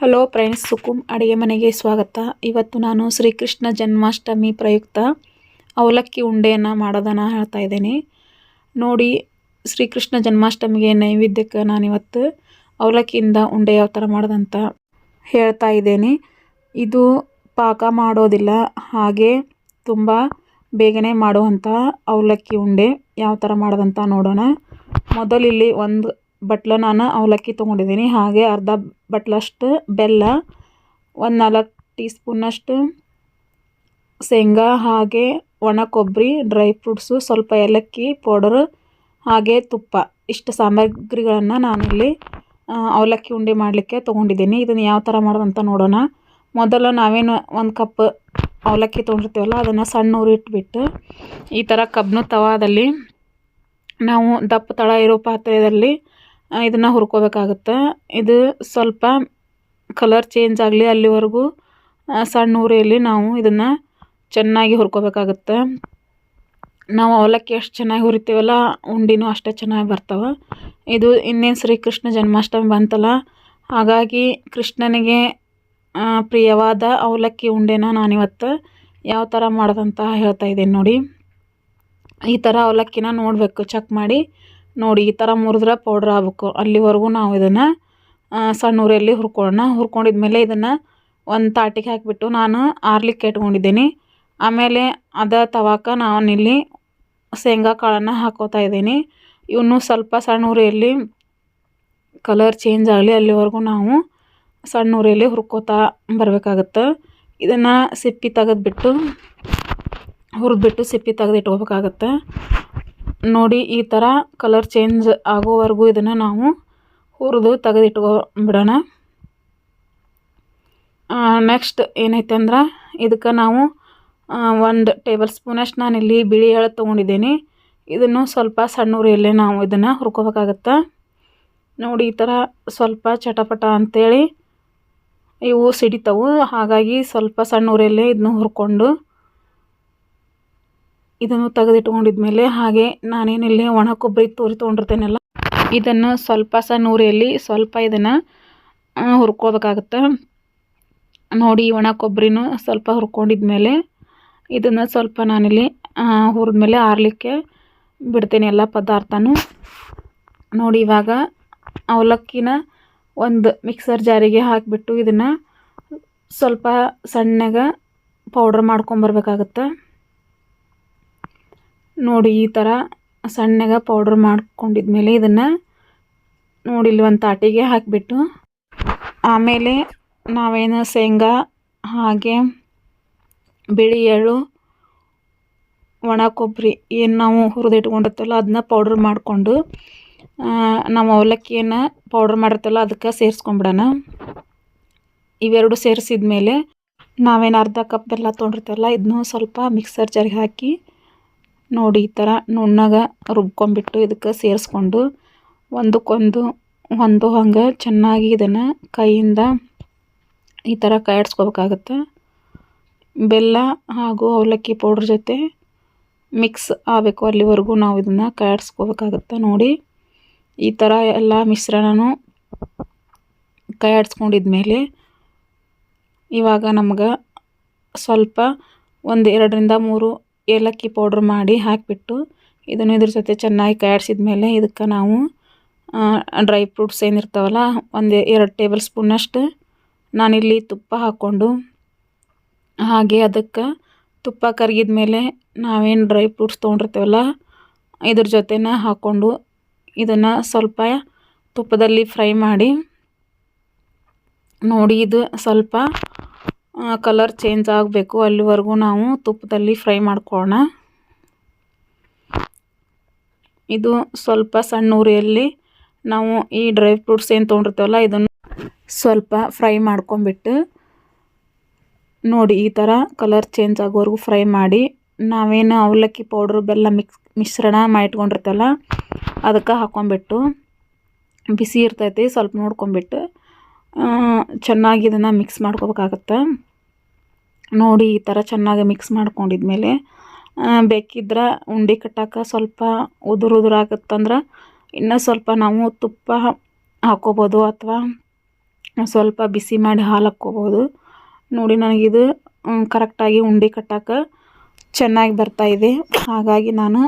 Hello friends ಸುಕುಮ್ ಅಡುಗೆ ಮನೆಗೆ ಸ್ವಾಗತ. ಇವತ್ತು ನಾನು ಶ್ರೀಕೃಷ್ಣ ಜನ್ಮಾಷ್ಟಮಿ ಪ್ರಯುಕ್ತ ಅವಲಕ್ಕಿ ಉಂಡೆಯನ್ನು ಮಾಡೋದನ್ನು ಹೇಳ್ತಾ ಇದ್ದೀನಿ. ನೋಡಿ, ಶ್ರೀಕೃಷ್ಣ ಜನ್ಮಾಷ್ಟಮಿಗೆ ನೈವೇದ್ಯಕ್ಕೆ ನಾನಿವತ್ತು ಅವಲಕ್ಕಿಯಿಂದ ಉಂಡೆ ಯಾವ ಥರ ಮಾಡೋದಂತ ಹೇಳ್ತಾ ಇದ್ದೇನೆ. ಇದು ಪಾಕ ಮಾಡೋದಿಲ್ಲ, ಹಾಗೆ ತುಂಬ ಬೇಗನೆ ಮಾಡುವಂಥ ಅವಲಕ್ಕಿ ಉಂಡೆ ಯಾವ ಥರ ಮಾಡೋದಂತ ನೋಡೋಣ. ಮೊದಲಿಲ್ಲಿ ಒಂದು ಬಟ್ಲು ನಾನು ಅವಲಕ್ಕಿ ತೊಗೊಂಡಿದ್ದೀನಿ. ಹಾಗೆ ಅರ್ಧ ಬಟ್ಲಷ್ಟು ಬೆಲ್ಲ, ಒಂದು ನಾಲ್ಕು ಟೀ ಸ್ಪೂನಷ್ಟು ಶೇಂಗಾ, ಹಾಗೆ ಒಣ ಕೊಬ್ಬರಿ ಡ್ರೈ ಫ್ರೂಟ್ಸು, ಸ್ವಲ್ಪ ಏಲಕ್ಕಿ ಪೌಡರ್, ಹಾಗೆ ತುಪ್ಪ. ಇಷ್ಟು ಸಾಮಗ್ರಿಗಳನ್ನು ನಾನಿಲ್ಲಿ ಅವಲಕ್ಕಿ ಉಂಡೆ ಮಾಡಲಿಕ್ಕೆ ತೊಗೊಂಡಿದ್ದೀನಿ. ಇದನ್ನು ಯಾವ ಥರ ಮಾಡೋದಂತ ನೋಡೋಣ. ಮೊದಲು ನಾವೇನು ಒಂದು ಕಪ್ ಅವಲಕ್ಕಿ ತೊಗೊಂಡಿರ್ತೀವಲ್ಲ, ಅದನ್ನು ಸಣ್ಣ ಉರಿಟ್ಬಿಟ್ಟು ಈ ಥರ ಕಬ್ಬಿನ ತವಾದಲ್ಲಿ ನಾವು ದಪ್ಪ ತಳ ಇರೋ ಪಾತ್ರೆಯಲ್ಲಿ ಇದನ್ನು ಹುರ್ಕೋಬೇಕಾಗುತ್ತೆ. ಇದು ಸ್ವಲ್ಪ ಕಲರ್ ಚೇಂಜ್ ಆಗಲಿ ಅಲ್ಲಿವರೆಗೂ ಸಣ್ಣ ಉರಿಯಲ್ಲಿ ನಾವು ಇದನ್ನು ಚೆನ್ನಾಗಿ ಹುರ್ಕೋಬೇಕಾಗುತ್ತೆ. ನಾವು ಅವಲಕ್ಕಿ ಎಷ್ಟು ಚೆನ್ನಾಗಿ ಹುರಿತೀವಲ್ಲ, ಉಂಡಿನೂ ಅಷ್ಟೇ ಚೆನ್ನಾಗಿ ಬರ್ತವೆ. ಇದು ಇನ್ನೇನು ಶ್ರೀಕೃಷ್ಣ ಜನ್ಮಾಷ್ಟಮಿ ಬಂತಲ್ಲ, ಹಾಗಾಗಿ ಕೃಷ್ಣನಿಗೆ ಪ್ರಿಯವಾದ ಅವಲಕ್ಕಿ ಉಂಡೆನ ನಾನಿವತ್ತು ಯಾವ ಥರ ಮಾಡೋದಂತ ಹೇಳ್ತಾ ಇದ್ದೀನಿ ನೋಡಿ. ಈ ಥರ ಅವಲಕ್ಕಿನ ನೋಡಬೇಕು ಚೆಕ್ ಮಾಡಿ. ನೋಡಿ, ಈ ಥರ ಮುರಿದ್ರೆ ಪೌಡ್ರ್ ಆಗ್ಬೇಕು. ಅಲ್ಲಿವರೆಗೂ ನಾವು ಇದನ್ನು ಸಣ್ಣ ಉರಿಯಲ್ಲಿ ಹುರ್ಕೊಳ್ಳೋಣ. ಹುರ್ಕೊಂಡಿದ್ಮೇಲೆ ಇದನ್ನು ಒಂದು ತಾಟಿಗೆ ಹಾಕಿಬಿಟ್ಟು ನಾನು ಆರ್ಲಿಕ್ಕೆ ಇಟ್ಕೊಂಡಿದ್ದೀನಿ. ಆಮೇಲೆ ಅದ ತವಾಕ ನಾನಿಲ್ಲಿ ಶೇಂಗಾ ಕಾಳನ್ನು ಹಾಕೋತಾ ಇದ್ದೀನಿ. ಇವನು ಸ್ವಲ್ಪ ಸಣ್ಣ ಉರಿಯಲ್ಲಿ ಕಲರ್ ಚೇಂಜ್ ಆಗಲಿ, ಅಲ್ಲಿವರೆಗೂ ನಾವು ಸಣ್ಣ ಉರಿಯಲ್ಲಿ ಹುರ್ಕೋತಾ ಬರಬೇಕಾಗತ್ತೆ. ಇದನ್ನು ಸಿಪ್ಪಿ ತೆಗೆದ್ಬಿಟ್ಟು, ಹುರಿದ್ಬಿಟ್ಟು ಸಿಪ್ಪಿ ತೆಗೆದು ಇಟ್ಕೋಬೇಕಾಗತ್ತೆ ನೋಡಿ ಈ ಥರ ಕಲರ್ ಚೇಂಜ್ ಆಗೋವರೆಗೂ ಇದನ್ನು ನಾವು ಹುರಿದು ತೆಗೆದಿಟ್ಕೊಂಬಿಡೋಣ ನೆಕ್ಸ್ಟ್ ಏನೈತೆ ಅಂದ್ರೆ ಇದಕ್ಕೆ ನಾವು ಒಂದು ಟೇಬಲ್ ಸ್ಪೂನಷ್ಟು ಇಲ್ಲಿ ಬಿಳಿ ಎಳ್ಳು ತೊಗೊಂಡಿದ್ದೀನಿ. ಇದನ್ನು ಸ್ವಲ್ಪ ಸಣ್ಣ ಉರಿಯಲ್ಲೇ ನಾವು ಇದನ್ನು ಹುರ್ಕೋಬೇಕಾಗತ್ತೆ? ನೋಡಿ ಈ ಥರ ಸ್ವಲ್ಪ ಚಟಪಟ ಅಂಥೇಳಿ ಇವು ಸಿಡಿತವು. ಹಾಗಾಗಿ ಸ್ವಲ್ಪ ಸಣ್ಣ ಉರಿಯಲ್ಲೇ ಇದನ್ನು ಹುರ್ಕೊಂಡು ಇದನ್ನು ತೆಗೆದಿಟ್ಕೊಂಡಿದ್ಮೇಲೆ ಹಾಗೆ ನಾನೇನಿಲ್ಲಿ ಒಣ ಕೊಬ್ಬರಿ ತೋರಿ ತೊಗೊಂಡಿರ್ತೇನಲ್ಲ, ಇದನ್ನು ಸ್ವಲ್ಪ ಸಣ್ಣ ಉರಿಯಲ್ಲಿ ಸ್ವಲ್ಪ ಇದನ್ನು ಹುರ್ಕೋಬೇಕಾಗತ್ತೆ. ನೋಡಿ ಒಣ ಕೊಬ್ಬರಿನೂ ಸ್ವಲ್ಪ ಹುರ್ಕೊಂಡಿದ್ಮೇಲೆ ಇದನ್ನು ಸ್ವಲ್ಪ ನಾನಿಲ್ಲಿ ಹುರಿದ್ಮೇಲೆ ಆರಲಿಕ್ಕೆ ಬಿಡ್ತೇನೆ ಎಲ್ಲ ಪದಾರ್ಥನೂ. ನೋಡಿ ಇವಾಗ ಅವಲಕ್ಕಿನ ಒಂದು ಮಿಕ್ಸರ್ ಜಾರಿಗೆ ಹಾಕಿಬಿಟ್ಟು ಇದನ್ನು ಸ್ವಲ್ಪ ಸಣ್ಣಗೆ ಪೌಡ್ರ್ ಮಾಡ್ಕೊಂಬರ್ಬೇಕಾಗತ್ತೆ. ನೋಡಿ ಈ ಥರ ಸಣ್ಣಗೆ ಪೌಡ್ರ್ ಮಾಡ್ಕೊಂಡಿದ್ಮೇಲೆ ಇದನ್ನು ನೋಡಿ ಇಲ್ಲಿ ಒಂದು ತಾಟಿಗೆ ಹಾಕಿಬಿಟ್ಟು. ಆಮೇಲೆ ನಾವೇನು ಶೇಂಗಾ, ಹಾಗೆ ಬಿಳಿ ಎಳ್ಳು, ಒಣ ಕೊಬ್ಬರಿ ಏನು ನಾವು ಹುರಿದಿಟ್ಕೊಂಡಿರ್ತಲ್ಲ ಅದನ್ನ ಪೌಡ್ರ್ ಮಾಡಿಕೊಂಡು ನಾವು ಅವಲಕ್ಕಿಯನ್ನು ಪೌಡ್ರ್ ಮಾಡಿರ್ತಲ್ಲ ಅದಕ್ಕೆ ಸೇರಿಸ್ಕೊಂಬಿಡೋಣ. ಇವೆರಡು ಸೇರಿಸಿದ ಮೇಲೆ ನಾವೇನು ಅರ್ಧ ಕಪ್ ಬೆಲ್ಲ ತೊಗೊಂಡಿರ್ತಲ್ಲ ಇದನ್ನೂ ಸ್ವಲ್ಪ ಮಿಕ್ಸರ್ ಜಾರಿಗೆ ಹಾಕಿ ನೋಡಿ ಈ ಥರ ನುಣ್ಣಗ ರುಬ್ಕೊಂಬಿಟ್ಟು ಇದಕ್ಕೆ ಸೇರಿಸ್ಕೊಂಡು ಒಂದಕ್ಕೊಂದು, ಒಂದು ಹಂಗೆ ಚೆನ್ನಾಗಿ ಇದನ್ನು ಕೈಯಿಂದ ಈ ಥರ ಕೈಯಾಡಿಸ್ಕೋಬೇಕಾಗತ್ತೆ. ಬೆಲ್ಲ ಹಾಗೂ ಅವಲಕ್ಕಿ ಪೌಡ್ರ್ ಜೊತೆ ಮಿಕ್ಸ್ ಆಗಬೇಕು ಅಲ್ಲಿವರೆಗೂ ನಾವು ಇದನ್ನು ಕೈಯಾಡಿಸ್ಕೋಬೇಕಾಗತ್ತೆ ನೋಡಿ. ಈ ಥರ ಎಲ್ಲ ಮಿಶ್ರಣನೂ ಕೈಯಾಡಿಸ್ಕೊಂಡಿದ್ಮೇಲೆ ಇವಾಗ ನಮ್ಗೆ ಸ್ವಲ್ಪ ಒಂದು ಎರಡರಿಂದ ಮೂರು ಏಲಕ್ಕಿ ಪೌಡ್ರ್ ಮಾಡಿ ಹಾಕಿಬಿಟ್ಟು ಇದನ್ನು ಇದ್ರ ಜೊತೆ ಚೆನ್ನಾಗಿ ಕಾಯಾಡ್ಸಿದ ಮೇಲೆ ಇದಕ್ಕೆ ನಾವು ಡ್ರೈ ಫ್ರೂಟ್ಸ್ ಏನಿರ್ತಾವಲ್ಲ, ಒಂದು ಎರಡು ಟೇಬಲ್ ಸ್ಪೂನಷ್ಟು ನಾನಿಲ್ಲಿ ತುಪ್ಪ ಹಾಕ್ಕೊಂಡು, ಹಾಗೆ ಅದಕ್ಕೆ ತುಪ್ಪ ಕರಗಿದ ಮೇಲೆ ನಾವೇನು ಡ್ರೈ ಫ್ರೂಟ್ಸ್ ತೊಗೊಂಡಿರ್ತೇವಲ್ಲ, ಇದ್ರ ಜೊತೆನ ಹಾಕ್ಕೊಂಡು ಇದನ್ನು ಸ್ವಲ್ಪ ತುಪ್ಪದಲ್ಲಿ ಫ್ರೈ ಮಾಡಿ, ನೋಡಿ ಇದು ಸ್ವಲ್ಪ ಕಲರ್ ಚೇಂಜ್ ಆಗಬೇಕು. ಅಲ್ಲಿವರೆಗೂ ನಾವು ತುಪ್ಪದಲ್ಲಿ ಫ್ರೈ ಮಾಡ್ಕೊಳ್ಳೋಣ. ಇದು ಸ್ವಲ್ಪ ಸಣ್ಣ ಉರಿಯಲ್ಲಿ ನಾವು ಈ ಡ್ರೈ ಫ್ರೂಟ್ಸ್ ಏನು ತೊಗೊಂಡಿರ್ತೀವಲ್ಲ, ಇದನ್ನು ಸ್ವಲ್ಪ ಫ್ರೈ ಮಾಡ್ಕೊಂಬಿಟ್ಟು ನೋಡಿ, ಈ ಥರ ಕಲರ್ ಚೇಂಜ್ ಆಗೋವರೆಗೂ ಫ್ರೈ ಮಾಡಿ. ನಾವೇನು ಅವಲಕ್ಕಿ ಪೌಡ್ರ್ ಬೆಲ್ಲ ಮಿಕ್ಸ್ ಮಿಶ್ರಣ ಮಾಡಿಟ್ಕೊಂಡಿರ್ತಲ್ಲ ಅದಕ್ಕೆ ಹಾಕ್ಕೊಂಬಿಟ್ಟು ಬಿಸಿ ಇರ್ತೈತಿ, ಸ್ವಲ್ಪ ನೋಡ್ಕೊಂಬಿಟ್ಟು ಚೆನ್ನಾಗಿ ಇದನ್ನು ಮಿಕ್ಸ್ ಮಾಡ್ಕೋಬೇಕಾಗತ್ತೆ. ನೋಡಿ ಈ ಥರ ಚೆನ್ನಾಗಿ ಮಿಕ್ಸ್ ಮಾಡ್ಕೊಂಡಿದ್ಮೇಲೆ ಬೇಕಿದ್ರೆ ಉಂಡೆ ಕಟ್ಟಕ್ಕೆ ಸ್ವಲ್ಪ ಉದುರು ಉದುರು ಆಗುತ್ತಂದ್ರೆ ಇನ್ನೂ ಸ್ವಲ್ಪ ನಾವು ತುಪ್ಪ ಹಾಕ್ಕೋಬೋದು ಅಥವಾ ಸ್ವಲ್ಪ ಬಿಸಿ ಮಾಡಿ ಹಾಲು ಹಾಕ್ಕೋಬೋದು. ನೋಡಿ ನನಗಿದು ಕರೆಕ್ಟಾಗಿ ಉಂಡೆ ಕಟ್ಟಕ್ಕೆ ಚೆನ್ನಾಗಿ ಬರ್ತಾಯಿದೆ ಹಾಗಾಗಿ ನಾನು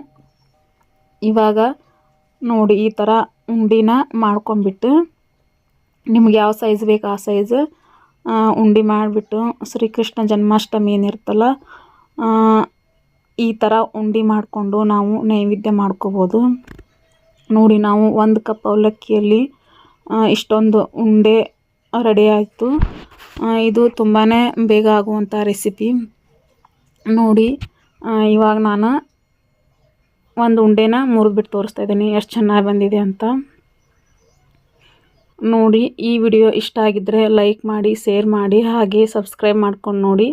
ಇವಾಗ ನೋಡಿ ಈ ಥರ ಉಂಡಿನ ಮಾಡ್ಕೊಂಬಿಟ್ಟು ನಿಮ್ಗೆ ಯಾವ ಸೈಜ್ ಬೇಕು ಆ ಸೈಜ್ ಉಂಡೆ ಮಾಡಿಬಿಟ್ಟು ಶ್ರೀಕೃಷ್ಣ ಜನ್ಮಾಷ್ಟಮಿ ಏನಿರ್ತಲ್ಲ ಈ ಥರ ಉಂಡೆ ಮಾಡಿಕೊಂಡು ನಾವು ನೈವೇದ್ಯ ಮಾಡ್ಕೋಬೋದು. ನೋಡಿ, ನಾವು ಒಂದು ಕಪ್ ಅವಲಕ್ಕಿಯಲ್ಲಿ ಇಷ್ಟೊಂದು ಉಂಡೆ ರೆಡಿ ಆಯಿತು. ಇದು ತುಂಬಾ ಬೇಗ ಆಗುವಂಥ ರೆಸಿಪಿ. ನೋಡಿ ಇವಾಗ ನಾನು ಒಂದು ಉಂಡೆನ ಮುರಿದ್ಬಿಟ್ಟು ತೋರಿಸ್ತಾ ಇದ್ದೀನಿ, ಎಷ್ಟು ಚೆನ್ನಾಗಿ ಬಂದಿದೆ ಅಂತ. ನೋಡಿ ಈ ವಿಡಿಯೋ ಇಷ್ಟ ಆಗಿದ್ದರೆ ಲೈಕ್ ಮಾಡಿ ಶೇರ್ ಮಾಡಿ ಹಾಗೆ ಸಬ್ಸ್ಕ್ರೈಬ್ ಮಾಡ್ಕೊಂಡು ನೋಡಿ.